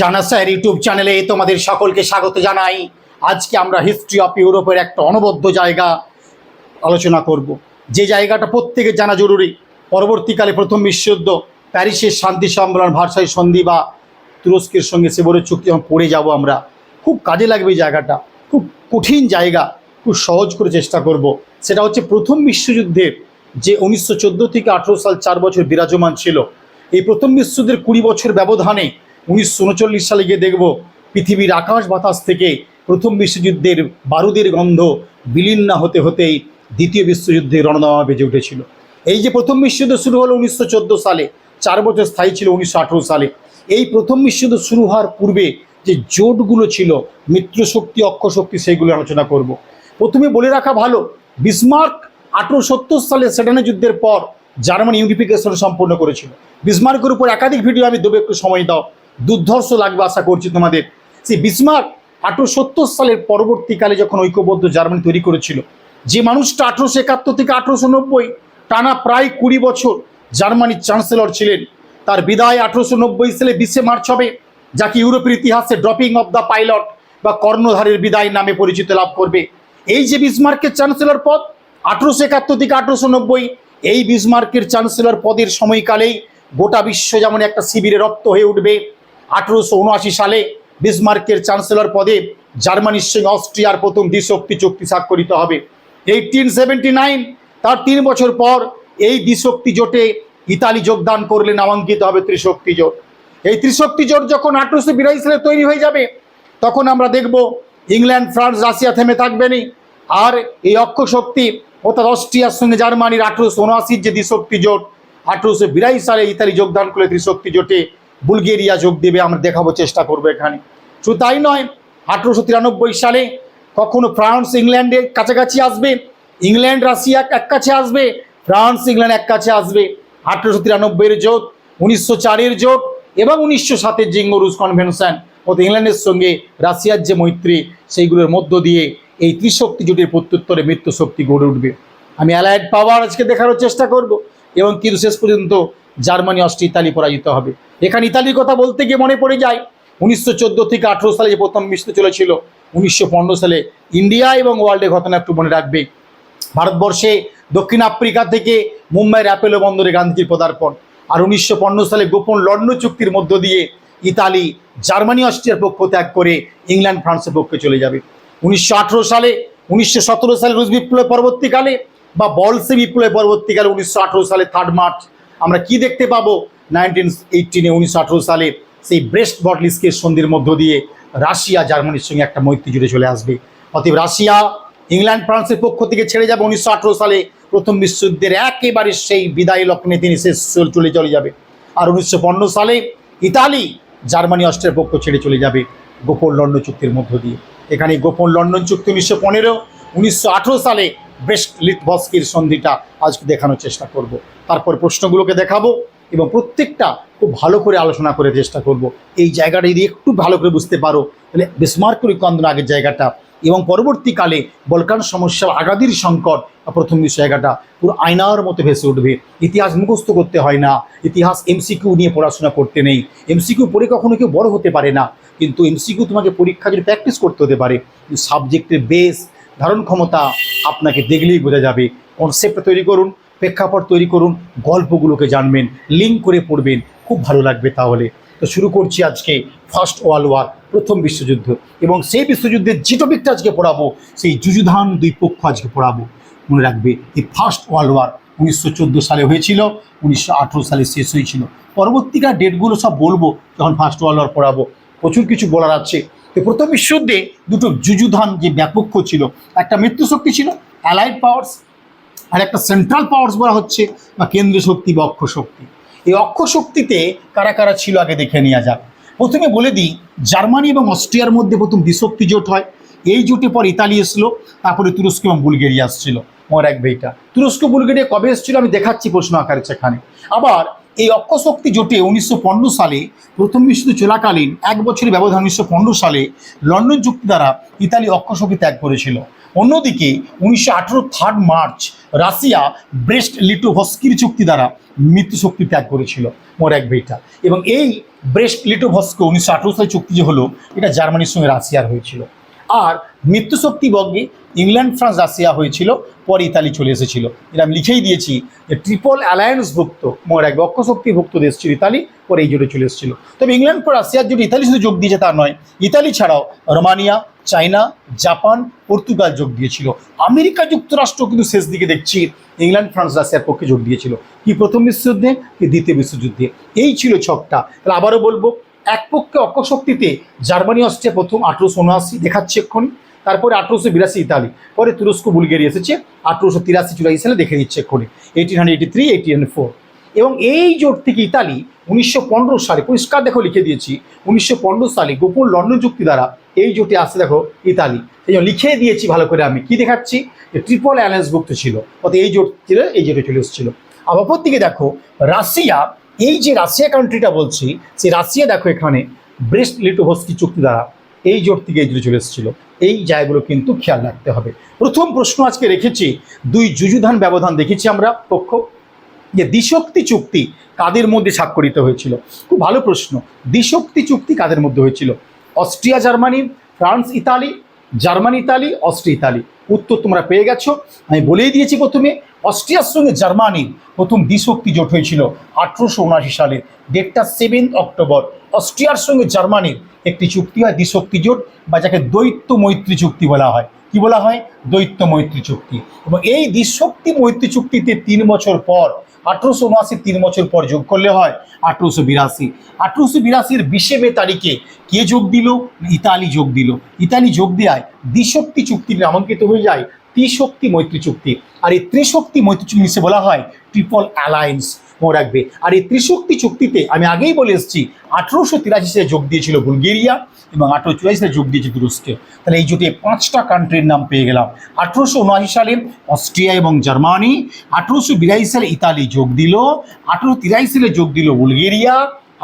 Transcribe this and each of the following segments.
জানা sir, YouTube চ্যানেলে তোমাদের সকলকে স্বাগত জানাই। আজকে আমরা হিস্ট্রি অফ ইউরোপের একটা অনবদ্য জায়গা আলোচনা করব। যে জায়গাটা প্রত্যেকের জানা জরুরি। পরবর্তীকালে প্রথম বিশ্বযুদ্ধ, প্যারিসের শান্তি সম্মেলন, ভারসাই সন্ধি বা তুরস্কের সঙ্গে সেবরের চুক্তি যখন পড়ে যাব আমরা, খুব কাজে লাগবে জায়গাটা। খুব কঠিন জায়গা, খুব সহজ করে চেষ্টা করব। সেটা হচ্ছে প্রথম বিশ্বযুদ্ধের যে উনিশশো চোদ্দ থেকে আঠেরো সাল চার বছর বিরাজমান ছিল, এই প্রথম বিশ্বযুদ্ধের কুড়ি বছর ব্যবধানে উনিশশো উনচল্লিশ সালে গিয়ে দেখব পৃথিবীর আকাশ বাতাস থেকে প্রথম বিশ্বযুদ্ধের বারুদের গন্ধ বিলীন না হতে হতেই দ্বিতীয় বিশ্বযুদ্ধে রণদামা বেজে উঠেছিল। এই যে প্রথম বিশ্বযুদ্ধ শুরু হলো উনিশশো চোদ্দ সালে, চার বছর স্থায়ী ছিল উনিশশো আঠেরো সালে। এই প্রথম বিশ্বযুদ্ধ শুরু হওয়ার পূর্বে যে জোটগুলো ছিল, মিত্রশক্তি, অক্ষশক্তি, সেইগুলো আলোচনা করব। প্রথমে বলে রাখা ভালো, বিসমার্ক আঠেরো সত্তর সালে সেডানে যুদ্ধের পর জার্মানি ইউনিফিকেশন সম্পন্ন করেছিল। বিসমার্কের উপর একাধিক ভিডিও আমি দেবো, একটু সময় দাও। দুর্ধর্ষ লাগবে আশা করছি তোমাদের। সেই বিসমার্ক আঠেরো সত্তর সালের পরবর্তীকালে যখন ঐক্যবদ্ধ জার্মানি তৈরি করেছিল, যে মানুষটা আঠেরোশো একাত্তর থেকে আঠেরোশো নব্বই, টানা প্রায় কুড়ি বছর জার্মানির চ্যান্সেলর ছিলেন। তার বিদায় আঠেরোশো নব্বই সালে বিশে মার্চ হবে, যাকে ইউরোপের ইতিহাসে ড্রপিং অফ দ্য পাইলট বা কর্ণধারের বিদায় নামে পরিচিত লাভ করবে। এই যে বিসমার্কের চ্যান্সেলর পদ, আঠেরোশো একাত্তর থেকে আঠেরোশো নব্বই, এই বিসমার্কের চ্যান্সেলর পদের সময়কালেই গোটা বিশ্ব যেমন একটা শিবিরে রক্ত হয়ে উঠবে আঠেরোশো উনআশি সালে বিসমার্কের চ্যান্সেলর পদে জার্মানির সঙ্গে অস্ট্রিয়ার প্রথম দ্বিশক্তি চুক্তি স্বাক্ষরিত হবে। এইটিন সেভেন্টি নাইন তার তিন বছর পর এই দ্বিশক্তি জোটে ইতালি যোগদান করলে নামাঙ্কিত হবে ত্রিশক্তি জোট। এই ত্রিশক্তি জোট যখন আঠেরোশো বিরাশি সালে তৈরি হয়ে যাবে, তখন আমরা দেখব ইংল্যান্ড, ফ্রান্স, রাশিয়া থেমে থাকবেনি আর এই অক্ষ শক্তি, অর্থাৎ অস্ট্রিয়ার সঙ্গে জার্মানির আঠেরোশো উনআশির যে দ্বিশক্তি জোট, আঠেরোশো বিরাশি সালে ইতালি যোগদান করলে ত্রিশক্তি জোটে বুলগেরিয়া যোগ দেবে, আমরা দেখাবো, চেষ্টা করব এখানে। শুধু তাই নয়, আঠেরোশো তিরানব্বই সালে কখনো ফ্রান্স, ইংল্যান্ডের কাছাকাছি আসবে, ইংল্যান্ড, রাশিয়া এক কাছে আসবে, ফ্রান্স, ইংল্যান্ড এক কাছে আসবে। আঠেরোশো তিরানব্বইয়ের জোট, উনিশশো চারের জোট এবং উনিশশো সাতের জিঙ্গো রুশ কনভেনশন অর্থাৎ ইংল্যান্ডের সঙ্গে রাশিয়ার যে মৈত্রী, সেইগুলোর মধ্য দিয়ে এই ত্রিশক্তি জোটের প্রত্যুত্তরে মৃত্যু শক্তি গড়ে উঠবে। আমি অ্যালায়েড পাওয়ার আজকে দেখানোর চেষ্টা করব এবং কিন্তু শেষ পর্যন্ত জার্মানি, অস্ট্রিয়া, ইতালি পরাজিত হবে। এখানে ইতালির কথা বলতে গিয়ে মনে পড়ে যায়, উনিশশো চোদ্দ থেকে আঠেরো সালে যে প্রথম বিশ্ব চলেছিল, উনিশশো পনেরো সালে ইন্ডিয়া এবং ওয়ার্ল্ডের ঘটনা একটু মনে রাখবে। ভারতবর্ষে দক্ষিণ আফ্রিকা থেকে মুম্বাইয়ের অ্যাপেলো বন্দরে গান্ধীজির পদার্পণ আর উনিশশো পনেরো সালে গোপন লন্ডন চুক্তির মধ্য দিয়ে ইতালি, জার্মানি, অস্ট্রিয়ার পক্ষ ত্যাগ করে ইংল্যান্ড, ফ্রান্সের পক্ষে চলে যাবে। উনিশশো আঠেরো সালে, উনিশশো সতেরো সালে রুশ বিপ্লব পরবর্তীকালে বা বলসে বিপ্লব পরবর্তীকালে উনিশশো আঠেরো সালে থার্ড মার্চ আমরা কি দেখতে পাবো? নাইনটিন এইটিনে উনিশশো আঠেরো সালে সেই ব্রেস্ট বটলিস্কের সন্ধির মধ্য দিয়ে রাশিয়া, জার্মানির সঙ্গে একটা মৈত্রী জুড়ে চলে আসবে। অতএব রাশিয়া, ইংল্যান্ড, ফ্রান্সের পক্ষ থেকে ছেড়ে যাবে উনিশশো আঠেরো সালে। প্রথম বিশ্বযুদ্ধের একেবারে সেই বিদায় লগ্নে তিনি শেষ চলে চলে যাবে। আর উনিশশো পনেরো সালে ইতালি, জার্মানি, অস্ট্রিয়ার পক্ষ ছেড়ে চলে যাবে গোপন লন্ডন চুক্তির মধ্য দিয়ে। এখানে গোপন লন্ডন চুক্তি উনিশশো পনেরো, উনিশশো সালে ব্রেস্ট লিটবস্কির সন্ধিটা আজকে দেখানোর চেষ্টা করব। তারপর প্রশ্নগুলোকে দেখাবো। এবং প্রত্যেকটা খুব ভালো করে আলোচনা করে চেষ্টা করব। এই জায়গাটা যদি একটু ভালো করে বুঝতে পারো, তাহলে বেসমার্কুরি কন্দন আগের জায়গাটা এবং পরবর্তীকালে বলকান সমস্যা আগাদির সংকট প্রথম জায়গাটা, পুরো আয়নার মতো ভেসে উঠবে। ইতিহাস মুখস্থ করতে হয় না, ইতিহাস এমসিকিউ নিয়ে পড়াশোনা করতে নেই। এমসিকিউ পড়ে কখনো কেউ বড় হতে পারে না, কিন্তু এমসিকিউ তোমাকে পরীক্ষা যদি প্র্যাকটিস করতে হতে পারে, সাবজেক্টের বেস, ধারণ ক্ষমতা আপনাকে দেখলেই বোঝা যাবে। কনসেপ্ট তৈরি করুন প্রেক্ষাপট তৈরি করুন, গল্পগুলোকে জানবেন লিঙ্ক করে পড়বেন, খুব ভালো লাগবে তাহলে। তো শুরু করছি আজকে ফার্স্ট ওয়ার্ল্ড ওয়ার প্রথম বিশ্বযুদ্ধ এবং সেই বিশ্বযুদ্ধের যে টপিকটা আজকে পড়াবো, সেই যুযুধান দুই পক্ষ আজকে পড়াবো। মনে রাখবে, এই ফার্স্ট ওয়ার্ল্ড ওয়ার উনিশশো চোদ্দ সালে হয়েছিল, উনিশশো আঠেরো সালে শেষ হয়েছিল। পরবর্তীকার ডেটগুলো সব বলব, যখন ফার্স্ট ওয়ার্ল্ড ওয়ার পড়াবো। প্রচুর কিছু বলার আছে। তো প্রথম বিশ্বযুদ্ধে দুটো যুযুধান যে ব্যাপক্ষ ছিল, একটা মৃত্যুশক্তি ছিল অ্যালাইড পাওয়ার্স আর একটা সেন্ট্রাল পাওয়ার্স বলা হচ্ছে বা কেন্দ্রীয় শক্তি বা অক্ষ শক্তি। এই অক্ষ শক্তিতে কারা কারা ছিল আগে দেখে নেওয়া যাক। প্রথমে বলে দিই, জার্মানি এবং অস্ট্রিয়ার মধ্যে প্রথম দ্বিশক্তি জোট হয়। এই জোটে পর ইতালি এসলো তারপরে তুরস্ক এবং বুলগেরিয়া আসছিল। মনে রাখবে এটা তুরস্ক, বুলগেরিয়া কবে এসেছিল? আমি দেখাচ্ছি প্রশ্ন আকারে সেখানে। আবার এই অক্ষশক্তি জোটে উনিশশো পনেরো সালে প্রথম বিশ্বযুদ্ধ চলাকালীন এক বছরের ব্যবধান উনিশশো পনেরো সালে লন্ডন চুক্তি দ্বারা ইতালি অক্ষশক্তি ত্যাগ করেছিল। অন্যদিকে উনিশশো আঠেরো থার্ড মার্চ রাশিয়া ব্রেস্ট লিটোভস্কির চুক্তি দ্বারা মৃত্যুশক্তি ত্যাগ করেছিল মোর এক বেটা এবং এই ব্রেস্ট লিটোভস্ক উনিশশো আঠেরো সালে চুক্তি যে হলো, এটা জার্মানির সঙ্গে রাশিয়ার হয়েছিল। আর মৃত্যুশক্তি বর্গে ইংল্যান্ড, ফ্রান্স, রাশিয়া হয়েছিল, পরে ইতালি চলে এসেছিল। এটা আমি লিখেই দিয়েছি যে ট্রিপল অ্যালায়েন্সভুক্ত মোর এক অক্ষশক্তিভুক্ত দেশ ছিল ইতালি পরে এই জোটে চলে এসেছিল। তবে ইংল্যান্ড পর রাশিয়ার জন্য ইতালি শুধু যোগ দিয়েছে তা নয়, ইতালি ছাড়াও রোমানিয়া চায়না, জাপান, পর্তুগাল যোগ দিয়েছিল। আমেরিকা যুক্তরাষ্ট্র কিন্তু শেষ দিকে দেখছি, ইংল্যান্ড, ফ্রান্স, রাশিয়ার পক্ষে যোগ দিয়েছিল। কি প্রথম বিশ্বযুদ্ধে, কি দ্বিতীয় বিশ্বযুদ্ধে। এই ছিল ছকটা। তাহলে আবারও বলব, এক পক্ষে অক্ষশক্তিতে জার্মানি, অস্ট্রিয়া প্রথম আঠেরোশো উনআশি দেখাচ্ছে এক্ষুনি। তারপরে আঠেরোশো বিরাশি ইতালি, পরে তুরস্ক বুলগেরি এসেছে, আঠেরোশো তিরাশি চুরাশি সালে দেখে দিচ্ছে এক্ষুনি। Eighteen hundred eighty three eighty eighteen four এবং এই জোট থেকে ইতালি উনিশশো পনেরো সালে, পরিষ্কার দেখো লিখে দিয়েছি, উনিশশো পনেরো সালে গোপন লন্ডন চুক্তি দ্বারা এই জোটে আসছে দেখো, ইতালি। এই জন্য লিখে দিয়েছি ভালো করে আমি। কি দেখাচ্ছি? যে ট্রিপল অ্যালায়েন্সভুক্ত ছিল। অর্থাৎ এই জোট ছিল, এই জোটে চলে এসেছিল। আবার অপর দিকে দেখো, রাশিয়া, এই যে রাশিয়া কান্ট্রিটা বলছি, সেই রাশিয়া দেখো এখানে, ব্রেস্ট লিটোভস্কি চুক্তি দ্বারা এই জোট থেকে এই জোটে চলে এসেছিল। এই জায়গাগুলো কিন্তু খেয়াল রাখতে হবে। প্রথম প্রশ্ন আজকে রেখেছি, দুই যুযুধান ব্যবধান দেখেছি আমরা, পক্ষ। যে দ্বিশক্তি চুক্তি কাদের মধ্যে স্বাক্ষরিত হয়েছিল? খুব ভালো প্রশ্ন। দ্বিশক্তি চুক্তি কাদের মধ্যে হয়েছিল? Austria, Germany, France, Italy, Germany, Italy, Austria, Italy. উত্তর তোমরা পেয়ে গেছো। আমি বলেই দিয়েছি প্রথমে, অস্ট্রিয়ার সঙ্গে জার্মানির প্রথম দ্বিশক্তি জোট হয়েছিল আঠেরোশো উনআশি সালে, ডেটটা সেভেন্থ অক্টোবর। অস্ট্রিয়ার সঙ্গে জার্মানির একটি চুক্তি হয় দ্বিশক্তি জোট, বা যাকে দ্বৈত মৈত্রী চুক্তি বলা হয়। কি বলা হয়? দ্বৈত মৈত্রী চুক্তি। এবং এই দ্বিশক্তি মৈত্রী চুক্তিতে তিন বছর পর, আঠেরোশো উনআশি তিন বছর পর যোগ করলে হয় আঠেরোশো বিরাশি। আঠেরোশো বিরাশির বিশে মে তারিখে কে যোগ দিল? ইতালি যোগ দিল। ইতালি যোগ দেওয়ায় দ্বিশক্তি চুক্তি নামাঙ্কিত হয়ে যায় ত্রিশক্তি মৈত্রী চুক্তি। আর এই ত্রিশক্তি মৈত্রী চুক্তি বলা হয় ট্রিপল অ্যালায়েন্স। মনে রাখবে। আর এই ত্রিশক্তি চুক্তিতে আমি আগেই বলে এসেছি, আঠেরোশো তিরাশি সালে যোগ দিয়েছিল বুলগেরিয়া এবং আঠেরো চুরাশি সালে যোগ দিয়েছে তুরস্কে। তাহলে এই জোটে পাঁচটা কান্ট্রির নাম পেয়ে গেলাম। আঠেরোশো উনআশি সালে অস্ট্রিয়া এবং জার্মানি, আঠেরোশো বিরাশি সালে ইতালি যোগ দিল আঠেরো তিরাশি সালে যোগ দিল বুলগেরিয়া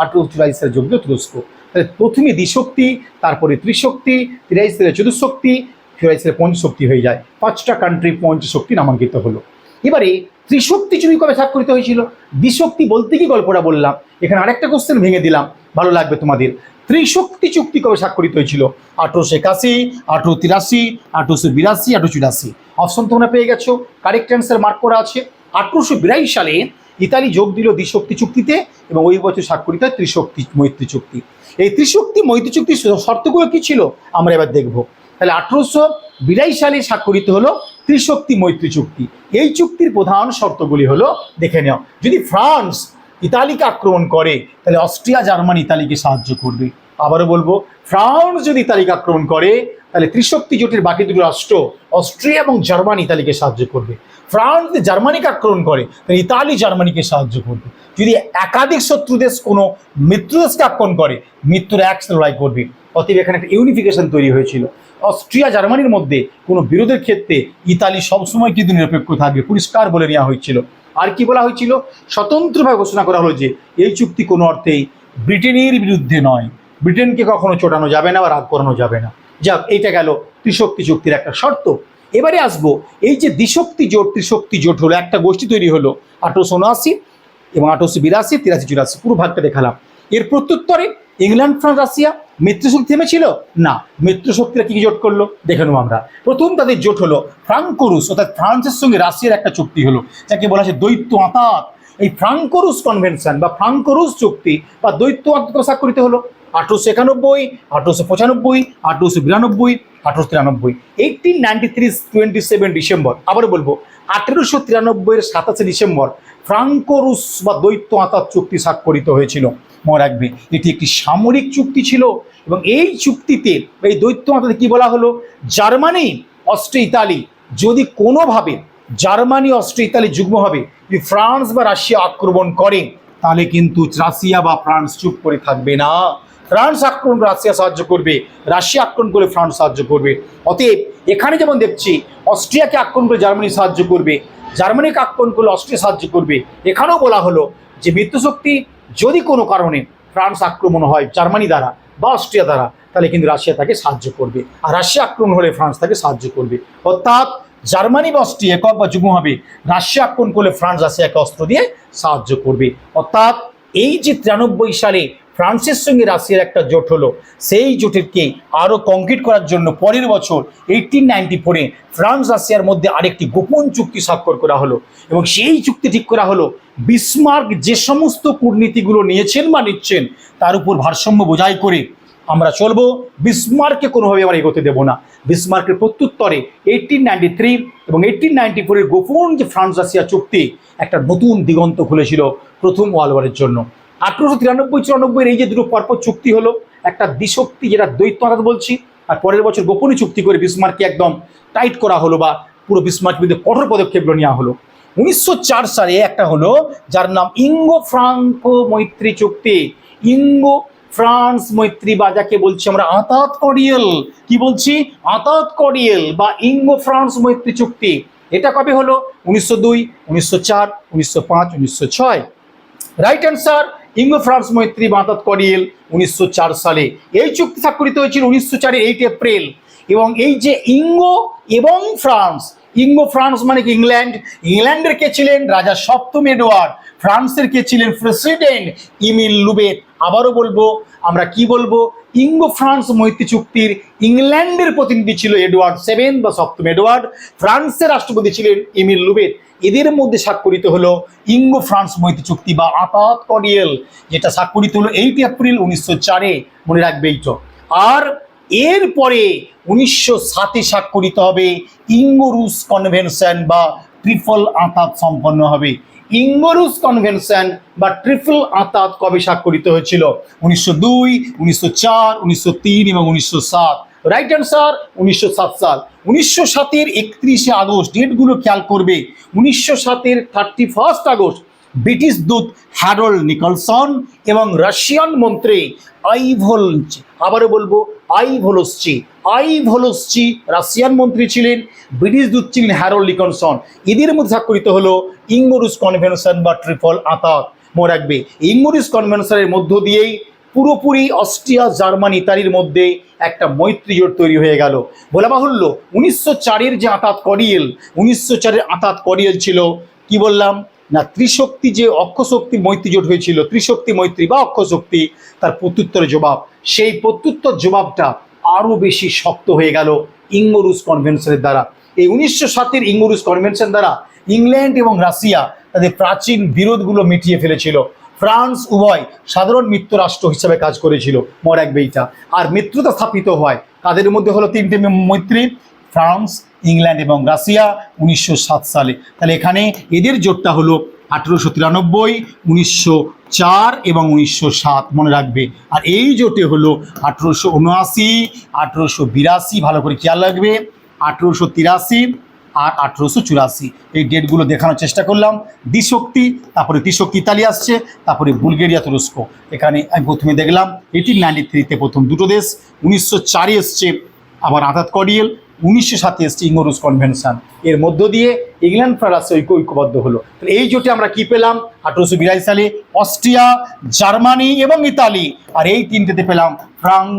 আঠেরো চুরাশি সালে যোগ দিল তুরস্ক। তাহলে প্রথমে দ্বিশক্তি, তারপরে ত্রিশক্তি, তিরাশি সালে চতুর্শক্তি, চুরাশি সালে পঞ্চশক্তি হয়ে যায়। পাঁচটা কান্ট্রি পঞ্চশক্তি নামাঙ্কিত হলো। এবারে ত্রিশক্তি চুরি কবে স্বাক্ষরিত হয়েছিল? দ্বিশক্তি বলতে কি গল্পটা বললাম? এখানে আরেকটা কোশ্চেন ভেঙে দিলাম। ভালো লাগবে তোমাদের। ত্রিশক্তি চুক্তি কবে স্বাক্ষরিত হয়েছিল? আঠেরোশো একাশি আঠেরো তিরাশি, আঠেরোশো বিরাশি আঠেরো চুরাশি। অপশন তোমরা পেয়ে গেছো। কারেক্ট অ্যান্সার মার্ক করা আছে। আঠেরোশো বিরাশি সালে ইতালি যোগ দিল দ্বিশক্তি চুক্তিতে এবং ওই বছর স্বাক্ষরিত হয় ত্রিশক্তি, মৈত্রী চুক্তি। এই ত্রিশক্তি, মৈত্রী চুক্তির শর্তগুলো কী ছিল? আমরা এবার দেখব। তাহলে আঠেরোশো বিরাশি সালে স্বাক্ষরিত হলো ত্রিশক্তি মৈত্রী চুক্তি। এই চুক্তির প্রধান শর্তগুলি হলো, দেখে নেওয়া যদি ফ্রান্স ইতালিকে আক্রমণ করে, তাহলে অস্ট্রিয়া, জার্মানি ইতালিকে সাহায্য করবে। আবারও বলব, ফ্রান্স যদি ইতালিকে আক্রমণ করে, তাহলে ত্রিশক্তি জোটের বাকি দুটো রাষ্ট্র, অস্ট্রিয়া এবং জার্মানি ইতালিকে সাহায্য করবে। ফ্রান্স যদি জার্মানিকে আক্রমণ করে, তাহলে ইতালি জার্মানিকে সাহায্য করবে। যদি একাধিক শত্রু দেশ, কোনো মিত্র দেশকে আক্রমণ করে মৃত্যুর এক লড়াই করবে। অতএব এখানে একটা ইউনিফিকেশন তৈরি হয়েছিল। অস্ট্রিয়া, জার্মানির মধ্যে কোনো বিরোধের ক্ষেত্রে ইতালি সবসময় কিন্তু নিরপেক্ষ থাকবে পরিষ্কার বলে নেওয়া হয়েছিল। আর কি বলা হয়েছিল? স্বতন্ত্রভাবে ঘোষণা করা হলো যে এই চুক্তি কোনো অর্থেই ব্রিটেনের বিরুদ্ধে নয়। ব্রিটেনকে কখনো চটানো যাবে না বা রাগ করানো যাবে না। যাক, এইটা গেল ত্রিশক্তি চুক্তির একটা শর্ত। এবারে আসব, এই যে দ্বিশক্তি জোট, ত্রিশক্তি জোট হলো, একটা গোষ্ঠী তৈরি হলো, আঠারোশো উনআশি এবং আঠারোশো বিরাশি, তিরাশি চুরাশি, পুরো ভাগটা দেখালাম। এর প্রত্যুত্তরে ইংল্যান্ড, ফ্রান্স, রাশিয়া মিত্রশক্তি থেমেছিল? না। মিত্রশক্তিরা কি কি জোট করল? দেখে নেব আমরা। প্রথম তাদের জোট হলো ফ্রাঙ্কোরুস, অর্থাৎ ফ্রান্সের সঙ্গে রাশিয়ার একটা চুক্তি হলো, যাকে বলা হচ্ছে দৈত্য আতাত। এই ফ্রাঙ্কোরুস কনভেনশন বা ফ্রাঙ্কোরুস চুক্তি বা দৈত্য আত্মা স্বাক্ষরিত হলো। আঠারোশো একানব্বই, আঠারোশো পঁচানব্বই, আঠারোশো বিরানব্বই, আঠারোশো তিরানব্বই। Eighteen ninety three twenty seven December আবার বলব আঠেরোশো তিরানব্বইয়ের সাতাশে ডিসেম্বর ফ্রাঙ্কো ফ্রাঙ্কোরুস বা দ্বৈত আতাত চুক্তি স্বাক্ষরিত হয়েছিল। মনে রাখবে, এটি একটি সামরিক চুক্তি ছিল এবং এই চুক্তিতে, এই দ্বৈত আতাতে কি বলা হলো? জার্মানি, অস্ট্রিয়া, ইতালি, যদি কোনোভাবে জার্মানি, অস্ট্রিয়া, ইতালি যুগ্ম হবে, যদি ফ্রান্স বা রাশিয়া আক্রমণ করে, তাহলে কিন্তু রাশিয়া বা ফ্রান্স চুপ করে থাকবে না। ফ্রান্স আক্রমণ রাশিয়া সাহায্য করবে, রাশিয়া আক্রমণ করে ফ্রান্স সাহায্য করবে। অতএব এখানে যেমন দেখছি, অস্ট্রিয়াকে আক্রমণ করে জার্মানি সাহায্য করবে, জার্মানিকে আক্রমণ করলে অস্ট্রিয়া সাহায্য করবে। এখানেও বলা হলো যে মিত্রশক্তি যদি কোনো কারণে ফ্রান্স আক্রমণ হয় জার্মানি দ্বারা বা অস্ট্রিয়া দ্বারা, তাহলে কিন্তু রাশিয়া তাকে সাহায্য করবে। আর রাশিয়া আক্রমণ হলে ফ্রান্স তাকে সাহায্য করবে। অর্থাৎ জার্মানি বা অস্ট্রিয়া একক বা যুগ্ম হবে, রাশিয়া আক্রমণ করলে ফ্রান্স রাশিয়াকে অস্ত্র দিয়ে সাহায্য করবে। অর্থাৎ এই যে তিরানব্বই সালে ফ্রান্সের সঙ্গে রাশিয়ার একটা জোট হলো। সেই জোটেরকে আরও কংক্রিট করার জন্য পরের বছর এইটিন নাইনটি ফোরে ফ্রান্স রাশিয়ার মধ্যে আরেকটি গোপন চুক্তি স্বাক্ষর করা হলো এবং সেই চুক্তি ঠিক করা হলো, বিসমার্ক যে সমস্ত কূটনীতিগুলো নিয়েছেন বা নিচ্ছেন, তার উপর ভারসাম্য বোঝাই করে আমরা চলবো। বিসমার্ককে কোনোভাবে আমরা এগোতে দেবো না। বিসমার্কের প্রত্যুত্তরে এইটিন নাইনটি থ্রি এবং এইটিন নাইনটি ফোরের গোপন যে ফ্রান্স রাশিয়া চুক্তি একটা নতুন দিগন্ত খুলেছিল প্রথম ওয়ার্ল্ড ওয়ারের জন্য। আঠেরোশো তিরানব্বই চুরানব্বই এই যে দুটো পরপর চুক্তি হলো, একটা দ্বিশক্তি যেটা দ্বৈত আঘাত বলছি, আর পরের বছর গোপনী চুক্তি করে বিসমার্ককে একদম টাইট করা হলো বা পুরো বিসমার্ক বিরুদ্ধে কঠোর পদক্ষেপগুলো নেওয়া হলো। উনিশশো চার সালে একটা হলো, যার নাম ইঙ্গো ফ্রাঙ্কো মৈত্রী চুক্তি। ইঙ্গো ফ্রান্স মৈত্রী বা যাকে বলছি আমরা, আতাত করিয়েল। কি বলছি? আতাত করিয়েল বা ইঙ্গো ফ্রান্স মৈত্রী চুক্তি। এটা কবে হলো? উনিশশো দুই, উনিশশো চার, উনিশশো পাঁচ, উনিশশো ছয়। রাইট অ্যান্সার ইঙ্গো ফ্রান্স মৈত্রী বাঁতাত করিয়েল উনিশশো চার সালে। এই চুক্তি স্বাক্ষরিত হয়েছিল উনিশশো চারের এইট এপ্রিল এবং এই যে ইঙ্গো এবং ফ্রান্স, ইঙ্গো ফ্রান্স মানে কি ইংল্যান্ড? ইংল্যান্ডের কে ছিলেন? রাজা সপ্তম এডওয়ার্ড। ফ্রান্সের কে ছিলেন? প্রেসিডেন্ট ইমিল লুবেট আবারও বলব, আমরা কি বলব? ইঙ্গো ফ্রান্স মৈত্রী চুক্তির ইংল্যান্ডের প্রতিনিধি ছিল এডওয়ার্ড সেভেন বা সপ্তম এডওয়ার্ড। ফ্রান্সের রাষ্ট্রপতি ছিলেন এমিল লুবেট এদের মধ্যে স্বাক্ষরিত হলো ইঙ্গো ফ্রান্স মৈত্রী চুক্তি বা আতাত করিয়েল, যেটা স্বাক্ষরিত হলো এইট এপ্রিল উনিশশো চারে, মনে রাখবে এইটা। আর এরপরে উনিশশো সাতে স্বাক্ষরিত হবে ইঙ্গো রুশ কনভেনশন বা ট্রিপল আতাত সম্পন্ন হবে। ইঙ্গোরুস কনভেনশন বা ট্রিপল আতাত কবে স্বাক্ষরিত হয়েছিল? উনিশশো দুই, উনিশশো চার, উনিশশো তিন এবং উনিশশো সাত। রাইট অ্যান্সার উনিশশো সাত সাল। উনিশশো সাতের একত্রিশে আগস্ট ডেটগুলো খেয়াল করবে। উনিশশো সাতের থার্টি ফার্স্ট আগস্ট ব্রিটিশ দূত হ্যারোল্ড নিকলসন এবং রাশিয়ান মন্ত্রী আইভোলচ আবারও বলব আইভোলসচি আইভোলসচি রাশিয়ান মন্ত্রী ছিলেন, ব্রিটিশ দূত ছিলেন হ্যারোল্ড নিকলসন এদের মধ্যে স্বাক্ষরিত হলো ইঙ্গরুস কনভেনশন বা ট্রিপল আতাত। মনে রাখবে ইঙ্গরুস কনভেনশনের মধ্য দিয়েই পুরোপুরি অস্ট্রিয়া, জার্মানি, ইতালির মধ্যে একটা মৈত্রী জোট তৈরি হয়ে গেল। বলা বাহুল্য, উনিশশো চারের যে আতাত করিয়েল, উনিশশো চারের আতাত করিয়েল ছিল, কি বললাম? না, ত্রিশক্তি যে অক্ষশক্তি মৈত্রী জোট হয়েছিল, ত্রিশক্তি মৈত্রী বা অক্ষশক্তি, তার প্রত্যুত্তরের জবাব, সেই প্রত্যুত্তর জবাবটা আরও বেশি শক্ত হয়ে গেল ইঙ্গরুস কনভেনশনের দ্বারা। এই উনিশশো সাতের ইঙ্গরুস কনভেনশন দ্বারা ইংল্যান্ড এবং রাশিয়া তাদের প্রাচীন বিরোধগুলো মিটিয়ে ফেলেছিল। ফ্রান্স উভয় সাধারণ মিত্র রাষ্ট্র হিসাবে কাজ করেছিল, মর এক বেইটা। আর মিত্রতা স্থাপিত হয় তাদের মধ্যে হলো? তিনটে মৈত্রী ফ্রান্স, ইংল্যান্ড এবং রাশিয়া উনিশশো সাত সালে। তাহলে এখানে এদের জোটটা হলো আঠেরোশো তিরানব্বই, উনিশশো চার এবং উনিশশো সাত, মনে রাখবে। আর এই জোটে হলো আঠেরোশো উনআশি, আঠেরোশো বিরাশি, ভালো করে খেয়াল রাখবে, আঠেরোশো তিরাশি আর আঠেরোশো চুরাশি। এই ডেটগুলো দেখানোর চেষ্টা করলাম। দ্বিশক্তি, তারপরে ত্রিশক্তি ইতালি আসছে, তারপরে বুলগেরিয়া, তুরস্ক। এখানে আমি প্রথমে দেখলাম এইটিন নাইনটি থ্রিতে প্রথম দুটো দেশ, উনিশশো চারে এসছে আবার আঘাত করিয়েল। উনিশশো সাতে এসছে ইঙ্গরুস কনভেনশন। এর মধ্য দিয়ে ইংল্যান্ড ফ্রান্স ঐক্য ঐক্যবদ্ধ হলো। এই জোটে আমরা কি পেলাম? আঠেরোশো বিরাশি সালে অস্ট্রিয়া, জার্মানি এবং ইতালি। আর এই তিনটেতে পেলাম ফ্রান্স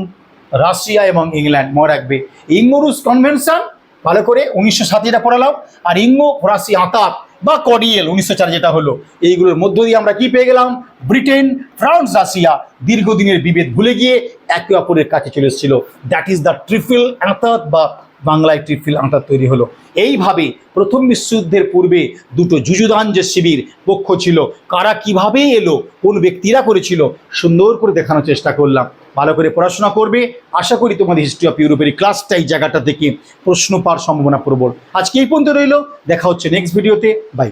রাশিয়া এবং ইংল্যান্ড। মনে রাখবে ইঙ্গরুস কনভেনশন, ভালো করে উনিশশো সাত পড়ালাম। আর ইঙ্গো, ফরাসি আতাত বা করিয়েল উনিশশো চার যেটা হলো, এইগুলোর মধ্য দিয়ে আমরা কি পেয়ে গেলাম? ব্রিটেন, ফ্রান্স, রাশিয়া দীর্ঘদিনের বিভেদ ভুলে গিয়ে একে অপরের কাছে চলে এসেছিল। দ্যাট ইজ দ্য ট্রিফিল আঁতাত বা বাংলায় ট্রিপফিল আঁতাত তৈরি হলো। এইভাবে প্রথম বিশ্বযুদ্ধের পূর্বে দুটো যুযুদান যে শিবির পক্ষ ছিল। কারা কীভাবে এলো, কোন ব্যক্তিরা করেছিল, সুন্দর করে দেখানোর চেষ্টা করলাম। ভালো করে পড়াশোনা করবে। আশা করি তোমাদের হিস্ট্রি অফ ইউরোপের ক্লাসটা এই জায়গাটা থেকে প্রশ্ন পাওয়ার সম্ভাবনা প্রবল। আজকে এই পর্যন্ত রইল। দেখা হচ্ছে নেক্সট ভিডিওতে বাই